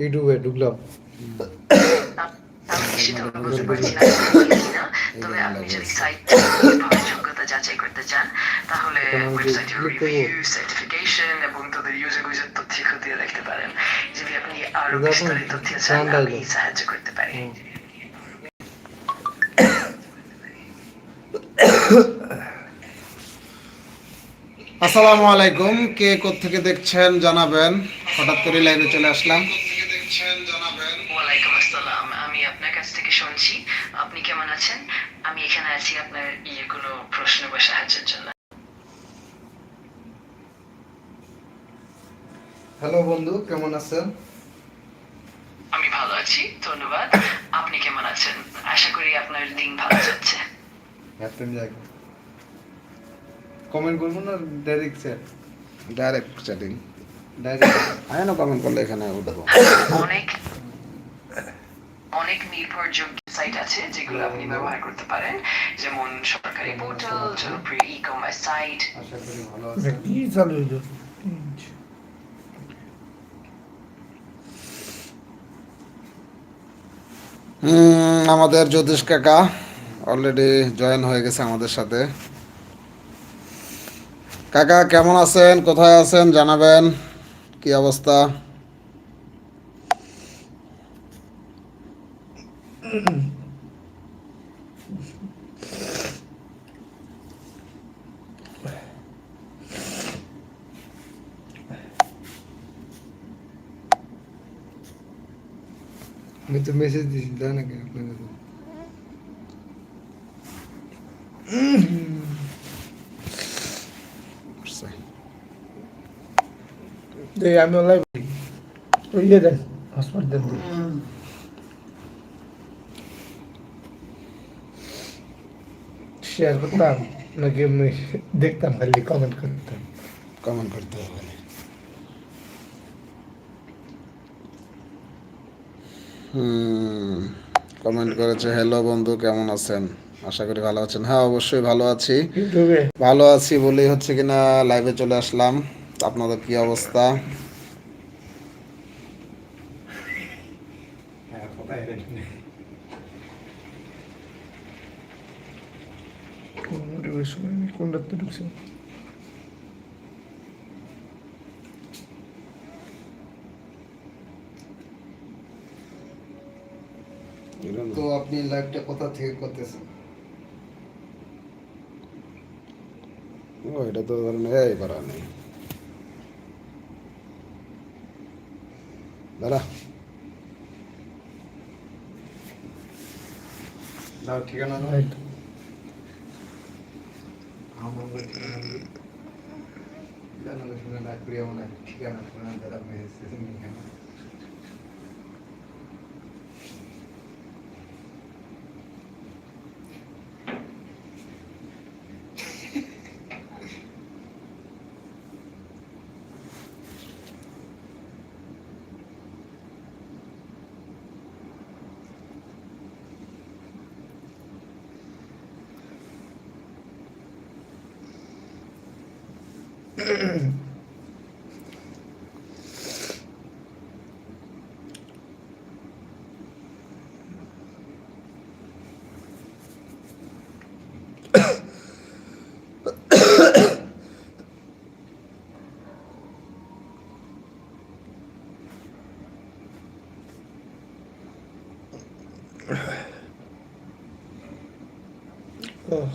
ইউটিউবে ঢুকলাম। আমি সেটা বুঝতে পারছি না তবে আপনি যদি সাইট যোগ্যতা যাচাই করতে চান তাহলে এখন আমি ওয়েবসাইটে click করব। রিভিউ সার্টিফিকেশন এবং তাদের ইউজার গুজের তথ্য খতিয়ে দেখতে পারেন। যদি আপনি আরও বিস্তারিত তথ্য চান আমি সাহায্য করতে পারি আসসালামু আলাইকুম। কে থেকে দেখছেন জানাবেন। হঠাৎ করে লাইভে চলে আসলাম ওয়ালাইকুম আসসালাম আমি আপনার কাছ থেকে শুনছি আপনি কেমন আছেন আমি এখানে আছি আপনার ইয়ে কোনো প্রশ্ন বা সাহায্যের জন্য হ্যালো বন্ধু কেমন আছেন? আমি ভালো আছি ধন্যবাদ। আপনি কেমন আছেন? আশা করি আপনার দিন ভালো যাচ্ছে। যাক। কমেন্ট করব না direct sir direct chatting direct আয় না কমেন্ট করলে এখানে উঠবো অনেক অনেক নির্ভরযোগ্য সাইট আছে যেগুলো আপনি ব্যবহার করতে পারেন। যেমন সরকারি পোর্টাল জনপ্রিয় ই কমার্স সাইট আশা করি ভালো আছেন কি চালু হইল? আমাদের জ্যোতিষ কাকা অলরেডি জয়েন হয়ে গেছে আমাদের সাথে। কাকা, কেমন আছেন? কোথায় আছেন? জানাবেন। কি অবস্থা? আমি তো মেসেজ দিয়েছি তাই নাকি আপনাদের আমি ওই ইয়ে দেন হসপিটাল। শেয়ার করতাম নাকি দেখতাম খালি কমেন্ট করতাম কমেন্ট করতে হবে কমেন্ট করেছে হ্যালো বন্ধু কেমন আছেন? আশা করি ভালো আছেন। হ্যাঁ অবশ্যই ভালো আছি। ভালো আছি বলেই হচ্ছে কিনা লাইভে চলে আসলাম। আপনাদের কি অবস্থা? কোনটা তো ঢুকছে? তো আপনি লাইভটা কোথা থেকে করতেছেন? ও এটা তো ধরেন এই করা নেই। দাঁড়া। দাও ঠিকানা দাও। আমার ঠিকানা মেসেজ ঠিকানা ও, হুম, আমার-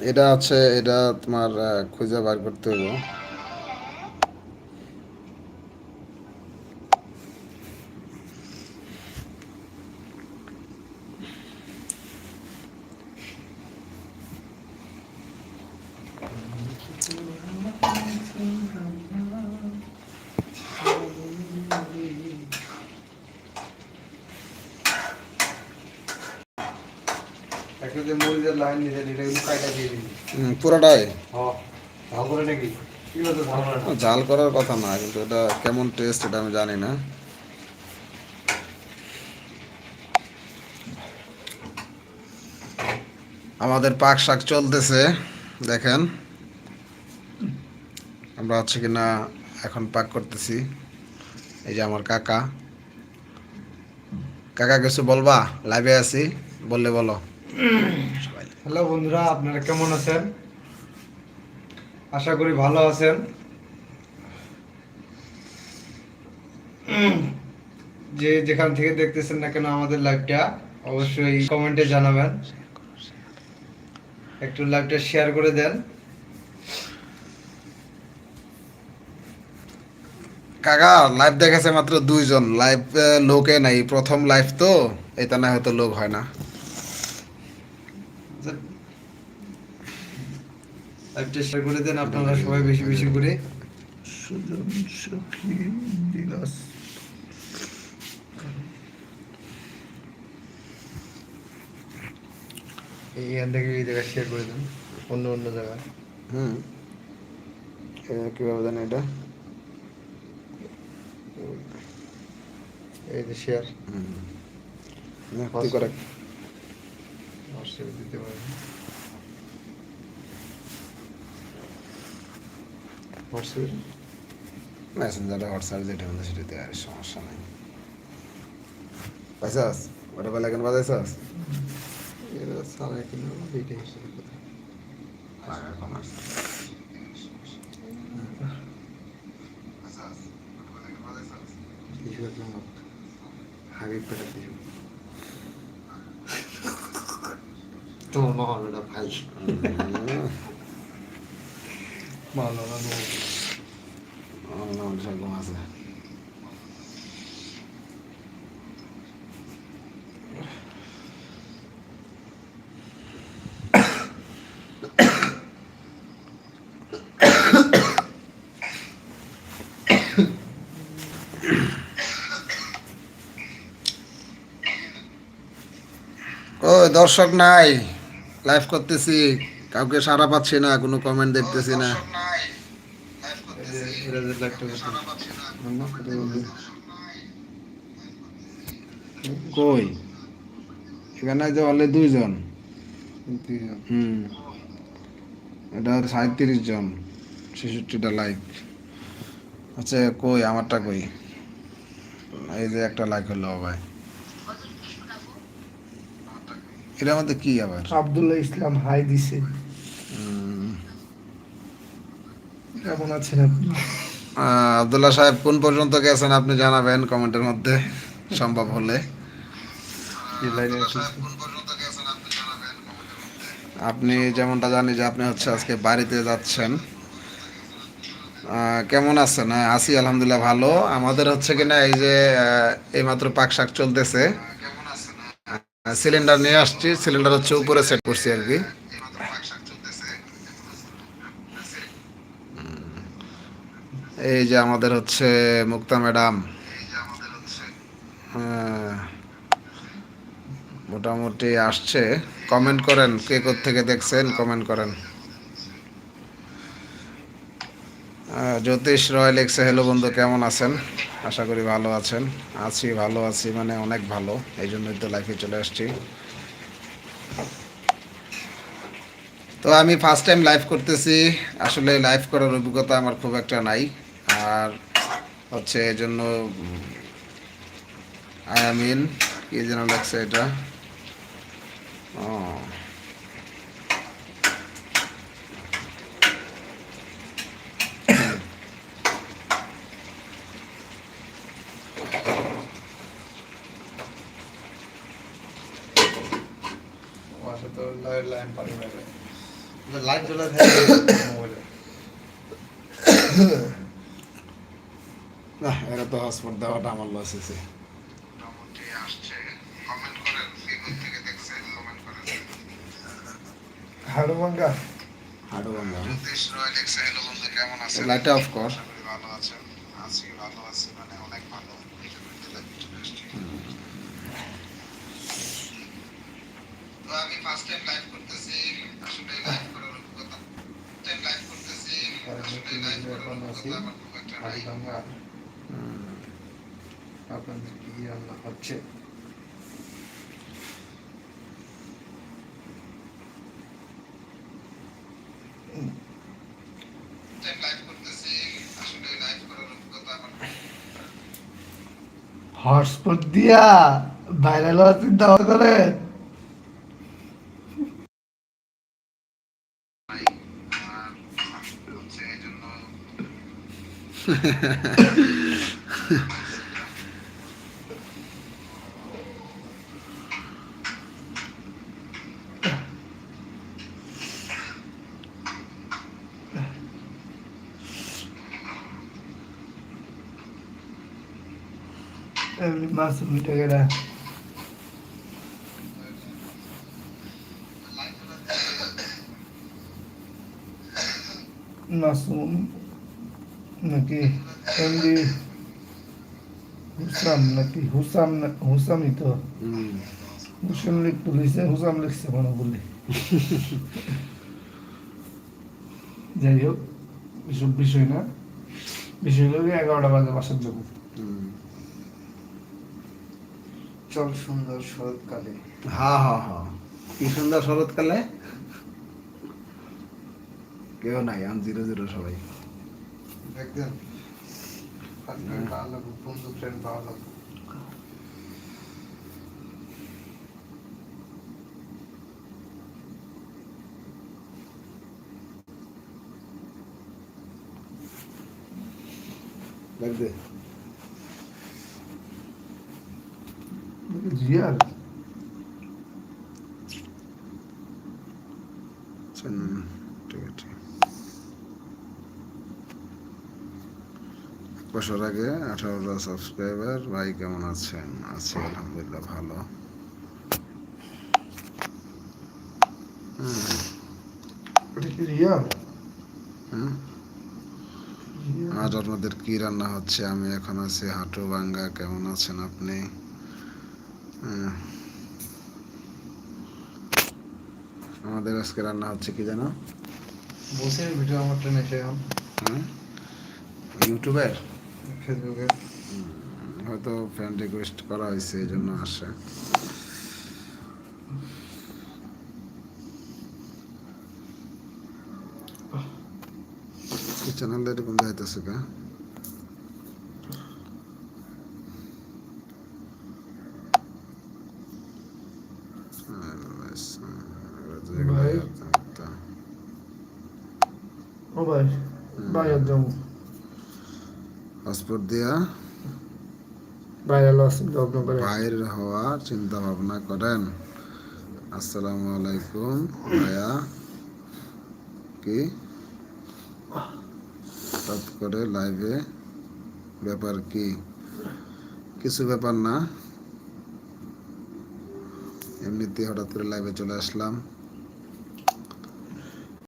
এটা আছে এটা তোমার খুঁজে বার করতে হবে একটা যে মরিচের লাইন নিয়েছেন এটা কিন্তু কাইটা দিয়ে দিন। পুরোটাই? করে নাকি। জাল করার কথা না কিন্তু এটা কেমন টেস্ট এটা আমি জানি না। আমাদের পাক শাক চলতেছে দেখেন। আমরা হচ্ছে কিনা এখন পাক করতেছি। এই যে আমার কাকা। কাকা কিছু বলবা? লাইভে আছি বললে বলো। হ্যালো বন্ধুরা, আপনারা কেমন আছেন? আশা করি ভালো আছেন। যে যেখান থেকে দেখতেছেন না কেন আমাদের লাইভটা অবশ্যই কমেন্টে জানাবেন। একটু লাইভটা শেয়ার করে দেন। কাকা লাইভ দেখেছে মাত্র দুইজন। লাইভ লোকে নাই। প্রথম লাইভ তো, এটা না হয়তো লোক হয় না। লাইভটা শেয়ার করে দেন আপনারা সবাই বেশি বেশি করে। সুজন সখী দিলাস এইখান থেকে এই জায়গায় শেয়ার করে দেন অন্য অন্য জায়গায়। হুম। কীভাবে জানি এটা? এই যে শেয়ার হুম। না, তুই করে দিতে পারেন। হোয়াটসঅ্যাপে মেসেঞ্জারে হোয়াটসঅ্যাপ যেটা বলতে সেটাতে আর সমস্যা নাই। পাইছাস? ওটা বেলা কেন বাজাইছাস? এটা সারা কিলো এইটা হিসেবে কথা। টিস্যু একদম হাবিব পেটা টিস্যু তোমার মা হবে না ভাই ভালো না ঘুম আছে ও দর্শক নাই। লাইভ করতেছি। কাউকে সারা পাচ্ছি না কোনো কমেন্ট দেখতেছি না। এটা যে লাগতে কই? এখানে যে অনলি দুইজন। হুম। এটা সাঁত্রিশ জন ছেষট্টিটা লাইক। আচ্ছা কই? আমারটা কই? এই যে একটা লাইক হলো ভাই। এটার মধ্যে কি আবার? আব্দুল্লাহ ইসলাম হাই দিছে। কেমন আছেন আপনি আবদুল্লাহ সাহেব কোন পর্যন্ত গেছেন আপনি জানাবেন কমেন্টের মধ্যে সম্ভব হলে। আপনি যেমনটা জানি যে আপনি হচ্ছে আজকে বাড়িতে যাচ্ছেন। কেমন আছেন? হ্যাঁ আছি আলহামদুলিল্লাহ ভালো। আমাদের হচ্ছে কিনা এই যে এইমাত্র পাক শাক চলতেছে। সিলিন্ডার নিয়ে আসছি সিলিন্ডার হচ্ছে উপরে সেট করছি আর কি। এই যে আমাদের হচ্ছে মুক্তা ম্যাডাম। হ্যাঁ, মোটামুটি আসছে। কমেন্ট করেন কে থেকে দেখছেন কমেন্ট করেন। জ্যোতিষ রয় লিখছে হ্যালো বন্ধু কেমন আছেন? আশা করি ভালো আছেন। আছি ভালো আছি মানে অনেক ভালো। এই জন্যই তো লাইফে চলে আসছি। তো আমি ফার্স্ট টাইম লাইভ করতেছি। আসলে লাইভ করার অভিজ্ঞতা আমার খুব একটা নাই। আর হচ্ছে এই জন্য আই আমিন কি যেন লাগছে এটা? ও। বাসা লাইট জ্বলা থাকে। তো হসপিটাল দেওয়াটা আমার লস হয়েছে। হাড়ু ভাঙ্গা হাঁটু ভাঙা লাইটটা অফ কর। আমি ফার্স্ট টাইম লাইভ করতেছি। আসলে লাইভ করার অভিজ্ঞতা। টাইম লাইভ করতেছি। আসলে লাইভ করার অভিজ্ঞতা আমার খুব একটা নাই। আপনাদের কি রান্না হচ্ছে হটস্পট দিয়া বাইরে চিন্তা করে মাছ মিটে গেলা মাসুম নাকি এমডি হুসাম নাকি হুসাম হুসামই তো হুসাম লিখতে লিখছে হুসাম লিখছে মনে বলে যাই হোক এসব বিষয় না বিষয় হলো এগারোটা বাজে বাসার যাব হুম চল সুন্দর শরৎকালে। হা হা হা। কি সুন্দর শরৎকালে? কেউ নাই আম জিরো জিরো সবাই। লাগবে বন্ধু ফ্রেন্ড পাওয়া লাগবে লাগবে জিয়ার হুম, ঠিক আছে। বছর আগে আঠারোটা সাবস্ক্রাইবার ভাই কেমন আছেন? আছি আলহামদুলিল্লাহ ভালো। আজ আপনাদের কি রান্না হচ্ছে? আমি এখন আছি হাটু ভাঙ্গা। কেমন আছেন আপনি। আমাদের আজকে রান্না হচ্ছে কি জানো? বসে ভিডিও আমার ট্রেনে এসে হুম? ইউটিউবের? ফেসবুকে। হয়তো ফ্রেন্ড রিকোয়েস্ট করা হয়েছে এই জন্য আসে চ্যানেল এরকম যাইতেছে কা ভাই। ও ভাই বাইরে যাব পাসপোর্ট দিয়া। বাইর হওয়ার চিন্তা ভাবনা করেন। আসসালামু আলাইকুম ভাইয়া। কি? হঠাৎ করে লাইভে ব্যাপার কি? কিছু ব্যাপার না। এমনিতে হঠাৎ করে লাইভে চলে আসলাম।